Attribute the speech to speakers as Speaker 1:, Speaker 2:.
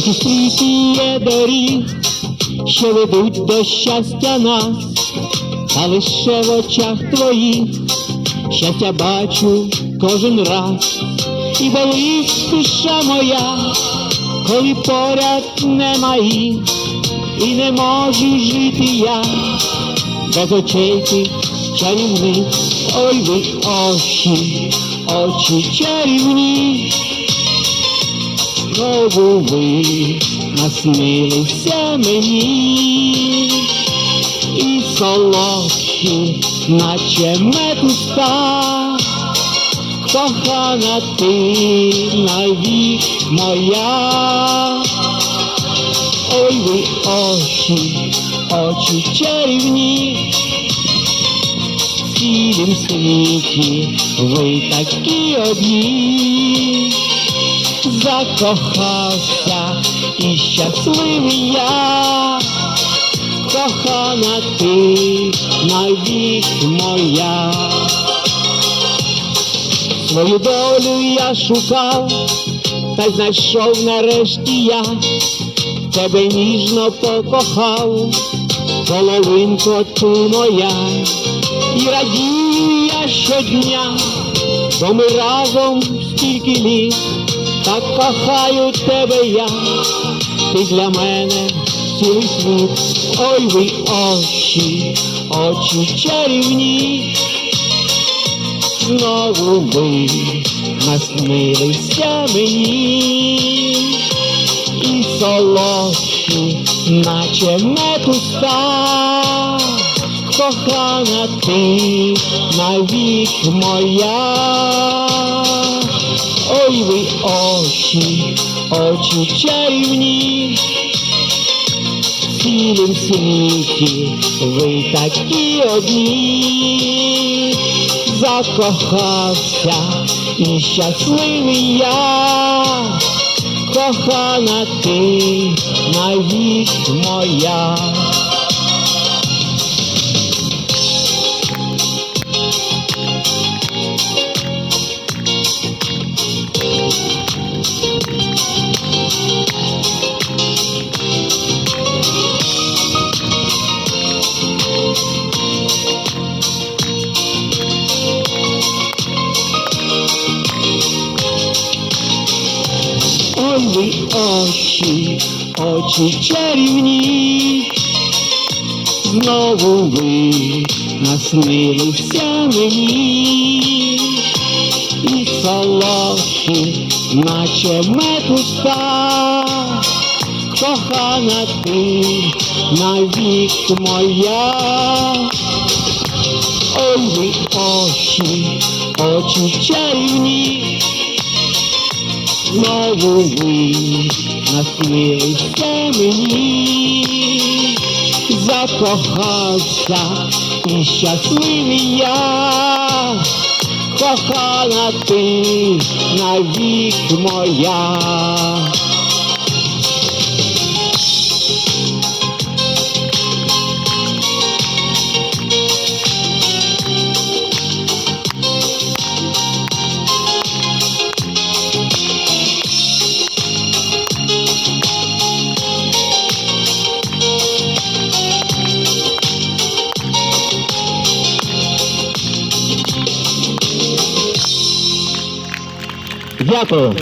Speaker 1: Світі доріг, що ведуть до щастя нас, та лише в очах твоїх щастя бачу кожен раз, і болить душа моя, коли поряд немає, і не можу жити я без очей тих чарівних, ой ви очі, очі чарівні. Знову ви наснилися мені, і солодкі, наче мед уста, кохана ти навік моя, ой ви очі, очі чарівні, цілім світі ви такі одні закохався і щасливий я, кохана ти навік моя. Свою долю я шукав, та знайшов нарешті я, тебе ніжно покохав, половинко ти моя, і радію я щодня, бо ми разом стільки літ так кохаю тебе я, ти для мене цілий світ, ой ви очі, очі чарівні, знову ви наснилися мені, і солодкі, наче мед уста, кохана ти навік моя. Ви очі, очі чарівні, в цілім світі ви такі одні, закохався і щасливий я, кохана ти навік моя. Ой очі, очі чарівні, знову ви наснилися мені, і солодкі, наче мед уста, кохана ти навік моя. Ой ви очі, очі чарівні, знову ви наснилися мені, закохався і щасливий я, кохана ти навік моя. Дякую.